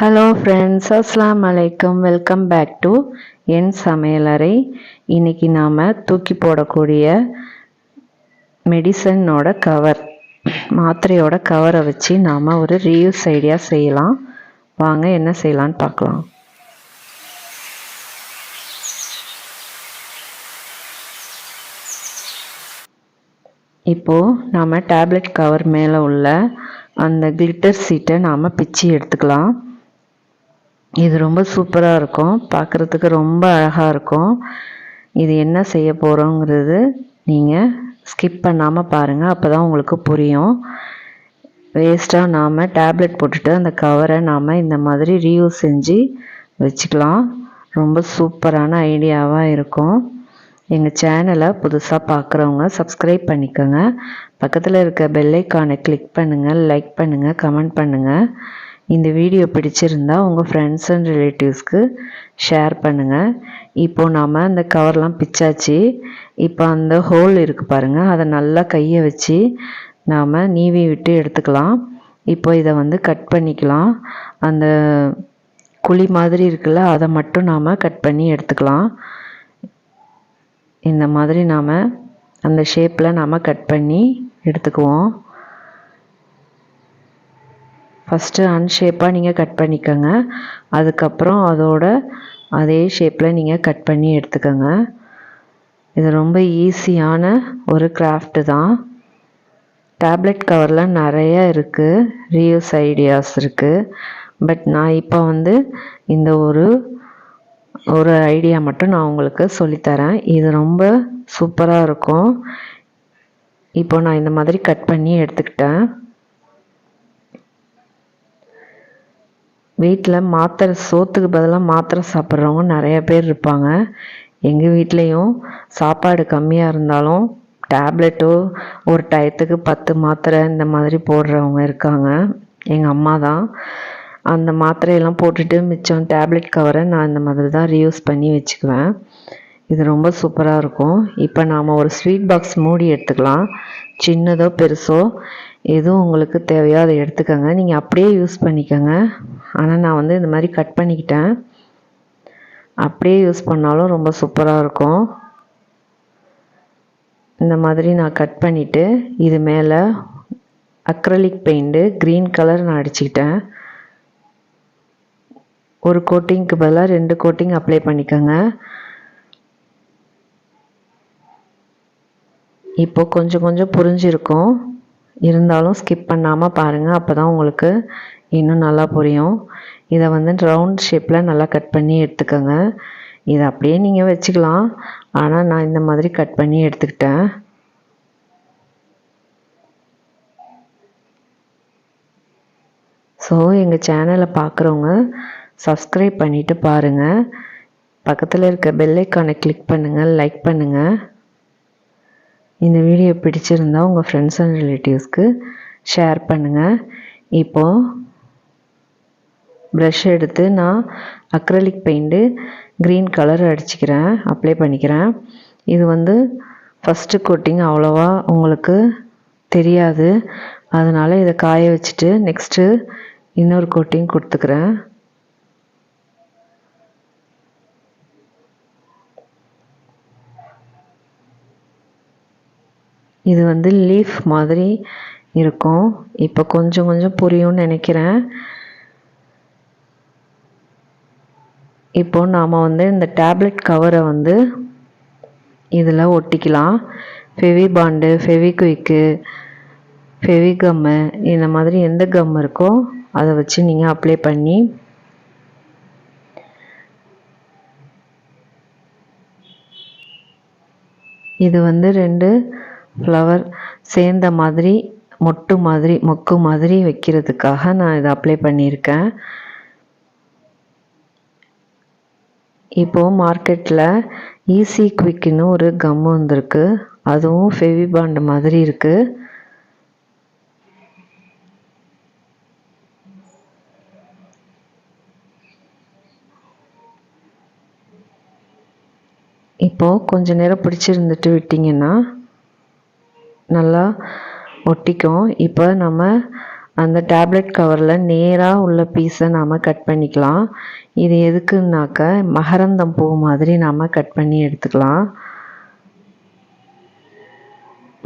Hello friends அஸ்லாம் அலைக்கம் welcome back to என் சமையலறை இன்னைக்கு நாம் தூக்கி போடக்கூடிய மெடிசனோட கவர் மாத்திரையோட கவரை வச்சு நாம் ஒரு ரீயூஸ் ஐடியா செய்யலாம். வாங்க என்ன செய்யலான்னு பார்க்கலாம். இப்போது நாம் டேப்லெட் கவர் மேலே உள்ள அந்த கிளிட்டர் சீட்டை நாம் பிச்சு எடுத்துக்கலாம். இது ரொம்ப சூப்பராக இருக்கும். பார்க்குறதுக்கு ரொம்ப அழகாக இருக்கும். இது என்ன செய்ய போகிறோங்கிறது நீங்கள் ஸ்கிப் பண்ணாமல் பாருங்கள் அப்போ தான் உங்களுக்கு புரியும். வேஸ்ட்டாக நாம் டேப்லெட் போட்டுட்டு அந்த கவரை நாம் இந்த மாதிரி ரீயூஸ் செஞ்சு வச்சுக்கலாம். ரொம்ப சூப்பரான ஐடியாவாக இருக்கும். எங்கள் சேனலை புதுசாக பார்க்குறவங்க சப்ஸ்கிரைப் பண்ணிக்கோங்க. பக்கத்தில் இருக்க பெல்லைக்கானை கிளிக் பண்ணுங்கள் லைக் பண்ணுங்கள் கமெண்ட் பண்ணுங்கள் இந்த வீடியோ பிடிச்சிருந்தா உங்கள் ஃப்ரெண்ட்ஸ் அண்ட் ரிலேட்டிவ்ஸ்க்கு ஷேர் பண்ணுங்கள் இப்போது நாம் அந்த கவர்லாம் பிச்சாச்சு. இப்போ அந்த ஹோல் இருக்குது பாருங்கள் அதை நல்லா கையை வச்சு நாம் நீவி விட்டு எடுத்துக்கலாம். இப்போ இதை வந்து கட் பண்ணிக்கலாம். அந்த குழி மாதிரி இருக்குல்ல அதை மட்டும் நாம் கட் பண்ணி எடுத்துக்கலாம். இந்த மாதிரி நாம் அந்த ஷேப்பில் நாம் கட் பண்ணி எடுத்துக்குவோம். ஃபஸ்ட்டு அன்ஷேப்பாக நீங்கள் கட் பண்ணிக்கோங்க. அதுக்கப்புறம் அதோட அதே ஷேப்பில் நீங்கள் கட் பண்ணி எடுத்துக்கோங்க. இது ரொம்ப ஈஸியான ஒரு கிராஃப்ட்டு தான். டேப்லெட் கவரில் நிறைய இருக்குது ரீயூஸ் ஐடியாஸ் இருக்குது பட் நான் இப்போ வந்து இந்த ஒரு ஒரு ஐடியா மட்டும் நான் உங்களுக்கு சொல்லித்தரேன். இது ரொம்ப சூப்பராக இருக்கும். இப்போ நான் இந்த மாதிரி கட் பண்ணி எடுத்துக்கிட்டேன். வீட்டில் மாத்திரை சோத்துக்கு பதிலாக மாத்திரை சாப்பிட்றவங்க நிறைய பேர் இருப்பாங்க. எங்கள் வீட்லேயும் சாப்பாடு கம்மியாக இருந்தாலும் டேப்லெட்டோ ஒரு டயத்துக்கு பத்து மாத்திரை இந்த மாதிரி போடுறவங்க இருக்காங்க. எங்கள் அம்மா தான். அந்த மாத்திரையெல்லாம் போட்டுட்டு மிச்சம் டேப்லெட் கவரை நான் இந்த மாதிரி தான் ரீயூஸ் பண்ணி வச்சுக்குவேன். இது ரொம்ப சூப்பராக இருக்கும். இப்போ நாம் ஒரு ஸ்வீட் பாக்ஸ் மூடி எடுத்துக்கலாம். சின்னதோ பெருசோ எதுவும் உங்களுக்கு தேவையோ அதை எடுத்துக்கோங்க. நீங்கள் அப்படியே யூஸ் பண்ணிக்கோங்க. ஆனால் நான் வந்து இந்த மாதிரி கட் பண்ணிக்கிட்டேன். அப்படியே யூஸ் பண்ணாலும் ரொம்ப சூப்பராக இருக்கும். இந்த மாதிரி நான் கட் பண்ணிவிட்டு இது மேலே அக்ரலிக் பெயிண்ட்டு க்ரீன் கலர் நான் அடிச்சுக்கிட்டேன். ஒரு கோட்டிங்க்கு பதிலாக ரெண்டு கோட்டிங் அப்ளை பண்ணிக்கோங்க. இப்போ கொஞ்சம் கொஞ்சம் புரிஞ்சிருக்கும். இருந்தாலும் ஸ்கிப் பண்ணாமல் பாருங்கள் அப்போ தான் உங்களுக்கு இன்னும் நல்லா புரியும். இதை வந்து ரவுண்ட் ஷேப்பில் நல்லா கட் பண்ணி எடுத்துக்கோங்க. இதை அப்படியே நீங்கள் வச்சுக்கலாம். ஆனால் நான் இந்த மாதிரி கட் பண்ணி எடுத்துக்கிட்டேன். ஸோ எங்கள் சேனலை பார்க்குறவங்க சப்ஸ்கிரைப் பண்ணிவிட்டு பாருங்கள் பக்கத்தில் இருக்க பெல்லைக்கானை கிளிக் பண்ணுங்கள் லைக் பண்ணுங்கள் இந்த வீடியோ பிடிச்சிருந்தா உங்கள் ஃப்ரெண்ட்ஸ் அண்ட் ரிலேட்டிவ்ஸ்க்கு ஷேர் பண்ணுங்கள் இப்போது ப்ரெஷ்ஷை எடுத்து நான் அக்ரலிக் பெயிண்ட்டு க்ரீன் கலர் அடிச்சுக்கிறேன் அப்ளை பண்ணிக்கிறேன். இது வந்து ஃபஸ்ட்டு கோட்டிங் அவ்வளோவா உங்களுக்கு தெரியாது. அதனால் இதை காய வச்சுட்டு நெக்ஸ்ட்டு இன்னொரு கோட்டிங் கொடுத்துக்கிறேன். இது வந்து லீஃப் மாதிரி இருக்கும். இப்போ கொஞ்சம் கொஞ்சம் புரியும்னு நினைக்கிறேன். இப்போ நாம் வந்து இந்த டேப்லெட் கவரை வந்து இதில் ஒட்டிக்கலாம். ஃபெவி பாண்டு ஃபெவிக்விக்கு ஃபெவிகம்மு இந்த மாதிரி எந்த கம் இருக்கோ அதை வச்சு நீங்கள் அப்ளை பண்ணி இது வந்து ரெண்டு ஃப்ளவர் சேர்ந்த மாதிரி மொட்டு மாதிரி மொக்கு மாதிரி வைக்கிறதுக்காக நான் இதை அப்ளை பண்ணியிருக்கேன். இப்போது மார்க்கெட்டில் ஈஸி குவிக்குன்னு ஒரு கம் வந்திருக்கு. அதுவும் ஃபெவி பாண்ட் மாதிரி இருக்குது இப்போது கொஞ்ச நேரம் பிடிச்சிருந்துட்டு விட்டிங்கன்னா நல்லா ஒட்டிக்கும். இப்போ நம்ம அந்த டேப்லெட் கவரில் நேராக உள்ள பீஸை நாம் கட் பண்ணிக்கலாம். இது எதுக்குன்னாக்க மகரந்தம் பூ மாதிரி நாம் கட் பண்ணி எடுத்துக்கலாம்.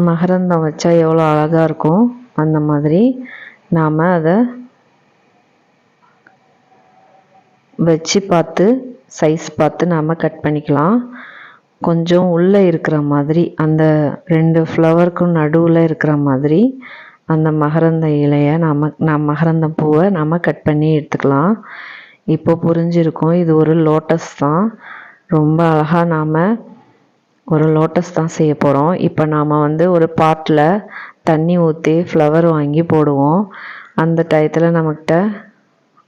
மகரந்தம் வச்சா எவ்வளோ அழகாக இருக்கும்? அந்த மாதிரி நாம் அதை வச்சு பார்த்து சைஸ் பார்த்து நாம் கட் பண்ணிக்கலாம். கொஞ்சம் உள்ளே இருக்கிற மாதிரி அந்த ரெண்டு ஃப்ளவருக்கும் நடுவில் இருக்கிற மாதிரி அந்த மகரந்த இலையை நம்ம நம் மகரந்த பூவை நம்ம கட் பண்ணி எடுத்துக்கலாம். இப்போ புரிஞ்சிருக்கும் இது ஒரு லோட்டஸ் தான். ரொம்ப அழகாக நாம் ஒரு லோட்டஸ் தான் செய்ய போகிறோம் இப்போ நாம் வந்து ஒரு பாட்டில் தண்ணி ஊற்றி ஃப்ளவர் வாங்கி போடுவோம். அந்த டயத்தில் நம்மக்கிட்ட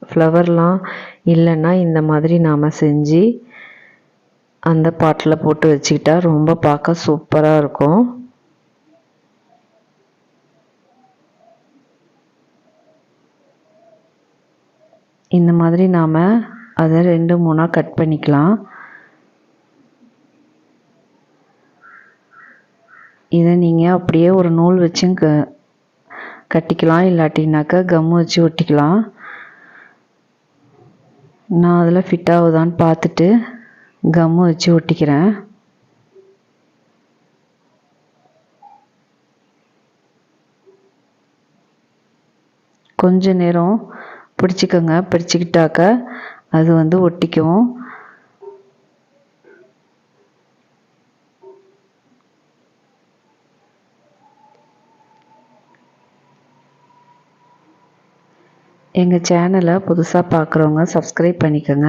ஃப்ளவர்லாம் இல்லைன்னா இந்த மாதிரி நாம் செஞ்சு அந்த பாட்டில் போட்டு வச்சுக்கிட்டா ரொம்ப பார்க்க சூப்பராக இருக்கும். இந்த மாதிரி நாம் அதை ரெண்டு மூணாக கட் பண்ணிக்கலாம். இதை நீங்கள் அப்படியே ஒரு நூல் வச்சும் க கட்டிக்கலாம். இல்லாட்டினாக்கா கம்மு வச்சு ஒட்டிக்கலாம். நான் அதில் ஃபிட் ஆகுதான்னு பார்த்துட்டு கம்மு வச்சு ஒட்டிக்கிறேன். கொஞ்ச நேரம் பிடிச்சிக்கோங்க பிடிச்சிக்கிட்டாக்க அது வந்து ஒட்டிக்கும். எங்கள் சேனலை புதுசாக பார்க்குறவங்க சப்ஸ்கிரைப் பண்ணிக்கோங்க.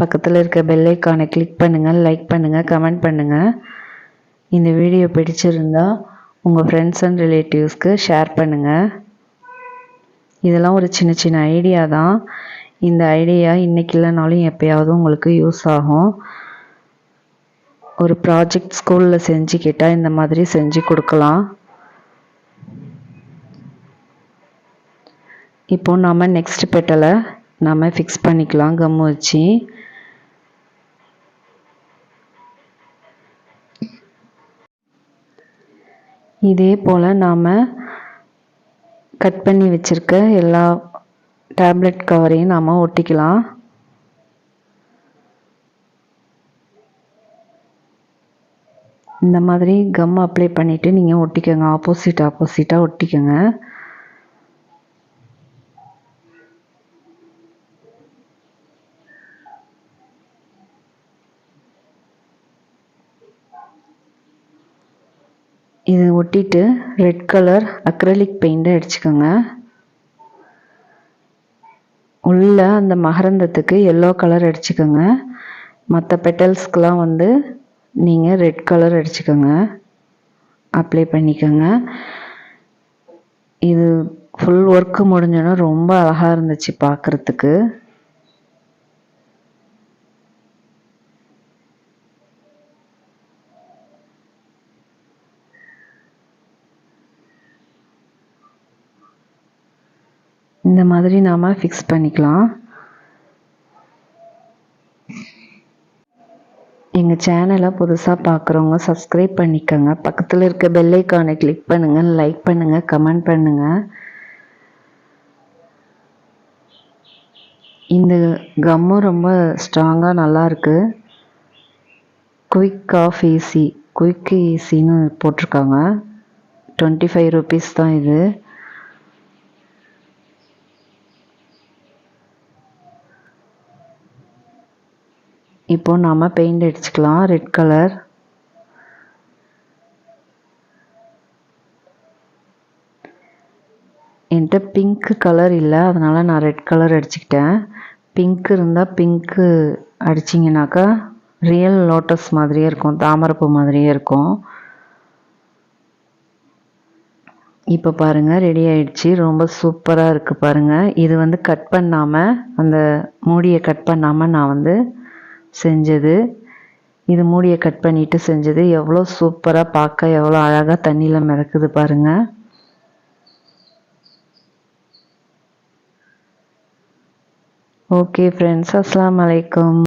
பக்கத்தில் இருக்க பெல்லைக்கானை கிளிக் பண்ணுங்கள் லைக் பண்ணுங்கள் கமெண்ட் பண்ணுங்கள் இந்த வீடியோ பிடிச்சிருந்தா உங்கள் ஃப்ரெண்ட்ஸ் அண்ட் ரிலேட்டிவ்ஸ்க்கு ஷேர் பண்ணுங்கள் இதெல்லாம் ஒரு சின்ன சின்ன ஐடியா தான். இந்த ஐடியா இன்றைக்கி இல்லைனாலும் எப்போயாவது உங்களுக்கு யூஸ் ஆகும். ஒரு ப்ராஜெக்ட் ஸ்கூலில் செஞ்சு கேட்டால் இந்த மாதிரி செஞ்சு கொடுக்கலாம். இப்போ நாம் நெக்ஸ்ட் பெட்டலை நாம் ஃபிக்ஸ் பண்ணிக்கலாம் கம் வச்சு. இதே போல் நாம் கட் பண்ணி வச்சுருக்க எல்லா டேப்லெட் கவரையும் நாம் ஒட்டிக்கலாம். இந்த மாதிரி கம் அப்ளை பண்ணிவிட்டு நீங்கள் ஒட்டிக்கோங்க. ஆப்போசிட் ஆப்போசிட்டாக ஒட்டிக்கோங்க. இது ஒட்டிட்டு ரெட் கலர் அக்ரலிக் பெயிண்ட்டை அடிச்சுக்கோங்க உள்ள அந்த மகரந்தத்துக்கு எல்லோ கலர் அடிச்சுக்கோங்க மற்ற பெட்டல்ஸ்க்கெலாம் வந்து நீங்கள் ரெட் கலர் அடிச்சுக்கோங்க அப்ளை பண்ணிக்கோங்க. இது ஃபுல் ஒர்க்கு முடிஞ்சோன்னா ரொம்ப அழகாக இருந்துச்சு பார்க்குறதுக்கு இந்த மாதிரி நாம் ஃபிக்ஸ் பண்ணிக்கலாம். எங்கள் சேனலை புதுசாக பார்க்குறவங்க சப்ஸ்கிரைப் பண்ணிக்கோங்க. பக்கத்தில் இருக்க பெல்லைக்கானை கிளிக் பண்ணுங்கள் லைக் பண்ணுங்கள் கமெண்ட் பண்ணுங்கள் இந்த கம்மும் ரொம்ப ஸ்ட்ராங்காக நல்லாயிருக்கு குயிக் ஆஃப் ஈஸி குயிக் ஈஸின்னு போட்டிருக்காங்க. டுவெண்ட்டி ஃபைவ் ருபீஸ் தான் இது. இப்போ நாம் பெயிண்ட் அடிச்சுக்கலாம். ரெட் கலர் என்கிட்ட பிங்க் கலர் இல்லை. அதனால் நான் ரெட் கலர் அடிச்சுக்கிட்டேன். பிங்க் இருந்தால் பிங்க்கு அடிச்சிங்கனாக்கா ரியல் லோட்டஸ் மாதிரியே இருக்கும். தாமரைப்பூ மாதிரியே இருக்கும். இப்போ பாருங்கள் ரெடி ஆயிடுச்சு. ரொம்ப சூப்பராக இருக்குது பாருங்கள் இது வந்து கட் பண்ணாமல் அந்த மூடியை கட் பண்ணாமல் நான் வந்து செஞ்சது. இது மூடியை கட் பண்ணிவிட்டு செஞ்சது. எவ்வளோ சூப்பராக பார்க்க எவ்வளோ அழகாக தண்ணியில் மிதக்குது பாருங்கள் ஓகே ஃப்ரெண்ட்ஸ் அஸ்லாம் வலைக்கம்